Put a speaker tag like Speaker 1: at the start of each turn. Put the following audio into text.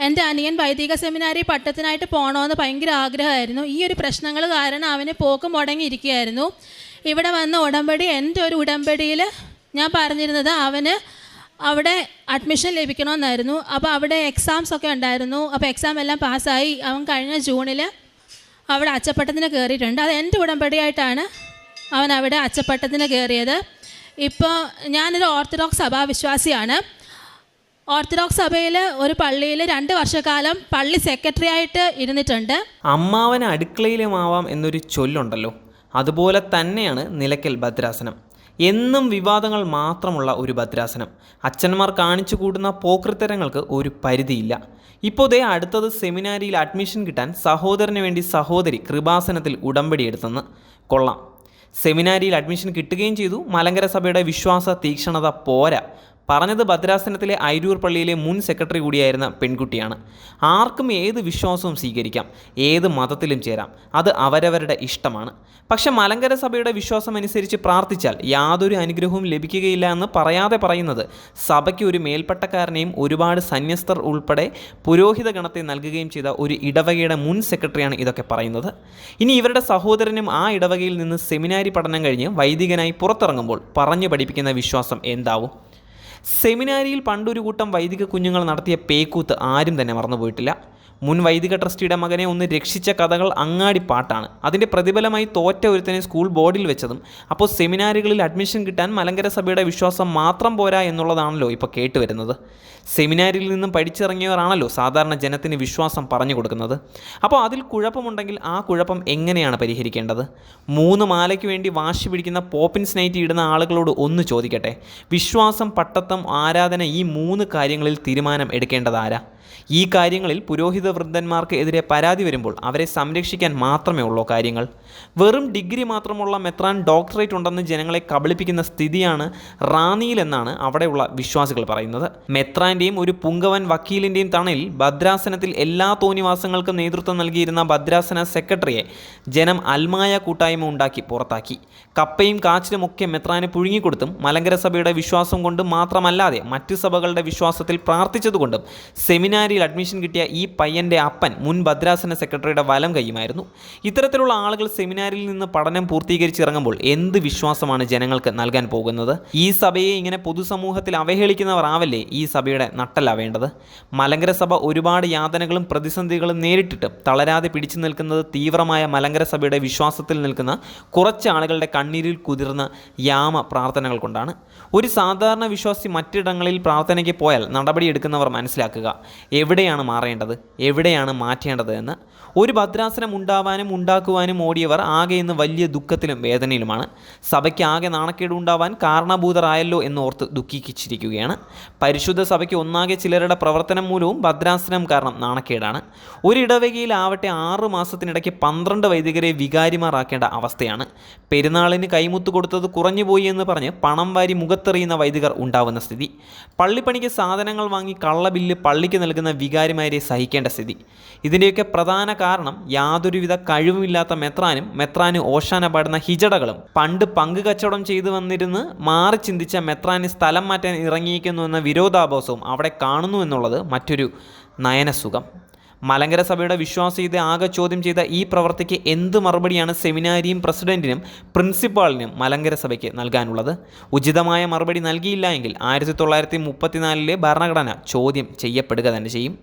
Speaker 1: എന്റെ അനിയൻ വൈദിക സെമിനാരി പട്ടത്തിനായിട്ട് പോകണമെന്ന് ഭയങ്കര ആഗ്രഹമായിരുന്നു. ഈ ഒരു പ്രശ്നങ്ങൾ കാരണം അവന് പോക്ക് മുടങ്ങിയിരിക്കുകയായിരുന്നു. ഇവിടെ വന്ന ഉടമ്പടി എന്റെ ഒരു ഉടമ്പടിയിൽ ഞാൻ പറഞ്ഞിരുന്നത് അവന് അവിടെ അഡ്മിഷൻ ലഭിക്കണമെന്നായിരുന്നു അപ്പോൾ അവിടെ എക്സാംസ് ഒക്കെ ഉണ്ടായിരുന്നു. അപ്പോൾ എക്സാം എല്ലാം പാസ്സായി. അവൻ കഴിഞ്ഞ ജൂണിൽ അവിടെ അച്ചപ്പട്ടത്തിന് കയറിയിട്ടുണ്ട്. അത് എന്റെ ഉടമ്പടിയായിട്ടാണ് അവൻ അവിടെ അച്ചപ്പട്ടത്തിന് കയറിയത്. ഇപ്പോൾ ഞാനൊരു ഓർത്തഡോക്സ് സഭാവിശ്വാസിയാണ്. ഓർത്തഡോക്സ് സഭയിൽ ഒരു പള്ളിയിൽ രണ്ട് വർഷക്കാലം പള്ളി സെക്രട്ടറി ആയിട്ട് ഇരുന്നിട്ടുണ്ട്.
Speaker 2: അമ്മാവൻ അടുക്കളയിലുമാവാം എന്നൊരു ചൊല്ലുണ്ടല്ലോ. അതുപോലെ തന്നെയാണ് നിലയ്ക്കൽ ഭദ്രാസനം. എന്നും വിവാദങ്ങൾ മാത്രമുള്ള ഒരു ഭദ്രാസനം. അച്ഛന്മാർ കാണിച്ചു കൂടുന്ന പോക്രിത്തരങ്ങൾക്ക് ഒരു പരിധിയില്ല. ഇപ്പോൾ ദേ അടുത്തത് സെമിനാരിയിൽ അഡ്മിഷൻ കിട്ടാൻ സഹോദരന് വേണ്ടി സഹോദരി കൃപാസനത്തിൽ ഉടമ്പടി എടുത്തെന്ന്. കൊള്ളാം. സെമിനാരിയിൽ അഡ്മിഷൻ കിട്ടുകയും ചെയ്തു. മലങ്കര സഭയുടെ വിശ്വാസ തീക്ഷണത പോരാ. പറഞ്ഞത് ഭദ്രാസനത്തിലെ ഐരൂർ പള്ളിയിലെ മുൻ സെക്രട്ടറി കൂടിയായിരുന്ന പെൺകുട്ടിയാണ്. ആർക്കും ഏത് വിശ്വാസവും സ്വീകരിക്കാം ഏത് മതത്തിലും ചേരാം അത് അവരവരുടെ ഇഷ്ടമാണ്. പക്ഷെ മലങ്കര സഭയുടെ വിശ്വാസം അനുസരിച്ച് പ്രാർത്ഥിച്ചാൽ യാതൊരു അനുഗ്രഹവും ലഭിക്കുകയില്ല എന്ന് പറയാതെ പറയുന്നത് സഭയ്ക്ക് ഒരു മേൽപ്പട്ടക്കാരനെയും ഒരുപാട് സന്യസ്തർ ഉൾപ്പെടെ പുരോഹിത ഗണത്തെ നൽകുകയും ചെയ്ത ഒരു ഇടവകയുടെ മുൻ സെക്രട്ടറിയാണ് ഇതൊക്കെ പറയുന്നത്. ഇനി ഇവരുടെ സഹോദരനും ആ ഇടവകയിൽ നിന്ന് സെമിനാരി പഠനം കഴിഞ്ഞ് വൈദികനായി പുറത്തിറങ്ങുമ്പോൾ പറഞ്ഞു പഠിപ്പിക്കുന്ന വിശ്വാസം എന്താവും? സെമിനാരിയിൽ പണ്ടൊരു കൂട്ടം വൈദിക കുഞ്ഞുങ്ങൾ നടത്തിയ പേക്കൂത്ത് ആരും തന്നെ മറന്നുപോയിട്ടില്ല. മുൻ വൈദിക ട്രസ്റ്റിയുടെ മകനെ ഒന്ന് രക്ഷിച്ച കഥകൾ അങ്ങാടി പാട്ടാണ്. അതിന്റെ പ്രതിഫലമായി തോറ്റ ഒരുത്തനെ സ്കൂൾ ബോർഡിൽ വെച്ചതും അപ്പോൾ സെമിനാറുകളിൽ അഡ്മിഷൻ കിട്ടാൻ മലങ്കര സഭയുടെ വിശ്വാസം മാത്രം പോരാ എന്നുള്ളതാണല്ലോ ഇപ്പോൾ കേട്ടുവരുന്നത്. സെമിനാരിൽ നിന്നും പഠിച്ചിറങ്ങിയവരാണല്ലോ സാധാരണ ജനത്തിന് വിശ്വാസം പറഞ്ഞു കൊടുക്കുന്നത്. അപ്പോൾ അതിൽ കുഴപ്പമുണ്ടെങ്കിൽ ആ കുഴപ്പം എങ്ങനെയാണ് പരിഹരിക്കേണ്ടത്? മൂന്ന് മാലയ്ക്ക് വേണ്ടി വാശി പിടിക്കുന്ന പോപ്പിൻസ് നൈറ്റ് ഇടുന്ന ആളുകളോട് ഒന്ന് ചോദിക്കട്ടെ. വിശ്വാസം പട്ടത്തം ആരാധന ഈ മൂന്ന് കാര്യങ്ങളിൽ തീരുമാനം എടുക്കേണ്ടതാരാ ഈ കാര്യങ്ങളിൽ പുരോഹിത വൃദ്ധന്മാർക്ക് എതിരെ പരാതി വരുമ്പോൾ അവരെ സംരക്ഷിക്കാൻ മാത്രമേ ഉള്ളൂ കാര്യങ്ങൾ. വെറും ഡിഗ്രി മാത്രമുള്ള മെത്രാൻ ഡോക്ടറേറ്റ് ഉണ്ടെന്ന് ജനങ്ങളെ കബളിപ്പിക്കുന്ന സ്ഥിതിയാണ് റാന്നിയിലെന്നാണ് അവിടെയുള്ള വിശ്വാസികൾ പറയുന്നത്. മെത്രാന്റെയും ഒരു പുങ്കവൻ വക്കീലിന്റെയും തണലിൽ ഭദ്രാസനത്തിൽ എല്ലാ തോന്നിവാസങ്ങൾക്കും നേതൃത്വം നൽകിയിരുന്ന ഭദ്രാസന സെക്രട്ടറിയെ ജനം അൽമായ കൂട്ടായ്മ ഉണ്ടാക്കി പുറത്താക്കി. കപ്പയും കാച്ചിലുമൊക്കെ മെത്രാന് പുഴുങ്ങിക്കൊടുത്തും മലങ്കര സഭയുടെ വിശ്വാസം കൊണ്ട് മാത്രമല്ലാതെ മറ്റ് സഭകളുടെ വിശ്വാസത്തിൽ പ്രാർത്ഥിച്ചതുകൊണ്ടും സെമിനാരിയിൽ അഡ്മിഷൻ കിട്ടിയ ഈ പയ്യന്റെ അപ്പൻ മുൻ ഭദ്രാസന സെക്രട്ടറിയുടെ വലം കൈയുമായിരുന്നു. ഇത്തരത്തിലുള്ള ആളുകൾ സെമിനാരിൽ നിന്ന് പഠനം പൂർത്തീകരിച്ചിറങ്ങുമ്പോൾ എന്ത് വിശ്വാസമാണ് ജനങ്ങൾക്ക് നൽകാൻ പോകുന്നത്? ഈ സഭയെ ഇങ്ങനെ പൊതുസമൂഹത്തിൽ അവഹേളിക്കുന്നവർ ആവല്ലേ ഈ സഭയുടെ നട്ടലാവേണ്ടത് മലങ്കര സഭ ഒരുപാട് യാതനകളും പ്രതിസന്ധികളും നേരിട്ടിട്ട് തളരാതെ പിടിച്ചു നിൽക്കുന്നത് തീവ്രമായ മലങ്കര സഭയുടെ വിശ്വാസത്തിൽ നിൽക്കുന്ന കുറച്ച് ആളുകളുടെ കണ്ണീരിൽ കുതിർന്ന യാമ പ്രാർത്ഥനകൾ കൊണ്ടാണ്. ഒരു സാധാരണ വിശ്വാസി മറ്റിടങ്ങളിൽ പ്രാർത്ഥനയ്ക്ക് പോയാൽ നടപടിയെടുക്കുന്നവർ മനസ്സിലാക്കുക എവിടെയാണ് മാറേണ്ടത്? എവിടെയാണ് മാറ്റേണ്ടത് എന്ന്. ഒരു ഭദ്രാസനം ഉണ്ടാവാനും ഉണ്ടാക്കുവാനും ഓടിയവർ ആകെ ഇന്ന് വലിയ ദുഃഖത്തിലും വേദനയിലുമാണ്. സഭയ്ക്ക് ആകെ നാണക്കേട് ഉണ്ടാവാൻ കാരണഭൂതരായല്ലോ എന്നോർത്ത് ദുഃഖിച്ചിരിക്കുകയാണ്. പരിശുദ്ധ സഭയ്ക്ക് ഒന്നാകെ ചിലരുടെ പ്രവർത്തനം മൂലവും ഭദ്രാസനം കാരണം നാണക്കേടാണ്. ഒരിടവകയിലാവട്ടെ ആറു മാസത്തിനിടയ്ക്ക് പന്ത്രണ്ട് വൈദികരെ വികാരിമാറാക്കേണ്ട അവസ്ഥയാണ്. പെരുന്നാളിന് കൈമുത്ത് കൊടുത്തത് കുറഞ്ഞുപോയി എന്ന് പറഞ്ഞ് പണം വാരി മുഖത്തെറിയുന്ന വൈദികർ ഉണ്ടാവുന്ന സ്ഥിതി. പള്ളിപ്പണിക്ക് സാധനങ്ങൾ വാങ്ങി കള്ളബില്ല് പള്ളിക്ക് നൽകുന്ന വികാരിമാരെ സഹിക്കേണ്ട സ്ഥിതി. ഇതിന്റെയൊക്കെ പ്രധാന കാരണം യാതൊരുവിധ കഴിവുമില്ലാത്ത മെത്രാനും മെത്രാന് ഓശാന പാടുന്ന ഹിജടകളും. പണ്ട് പങ്ക് കച്ചവടം ചെയ്തു വന്നിരുന്ന് മാറി ചിന്തിച്ച മെത്രാന് സ്ഥലം മാറ്റാൻ ഇറങ്ങിയിരിക്കുന്നു എന്ന വിരോധാഭാസവും അവിടെ കാണുന്നു എന്നുള്ളത് മറ്റൊരു നയനസുഖം. മലങ്കര സഭയുടെ വിശ്വാസ്യത ആകെ ചോദ്യം ചെയ്ത ഈ പ്രവൃത്തിക്ക് എന്ത് മറുപടിയാണ് സെമിനാരിയും പ്രസിഡന്റിനും പ്രിൻസിപ്പാളിനും മലങ്കര സഭയ്ക്ക് നൽകാനുള്ളത്? ഉചിതമായ മറുപടി നൽകിയില്ല എങ്കിൽ ആയിരത്തി തൊള്ളായിരത്തി മുപ്പത്തിനാലിലെ ഭരണഘടന ചോദ്യം ചെയ്യപ്പെടുക തന്നെ ചെയ്യും.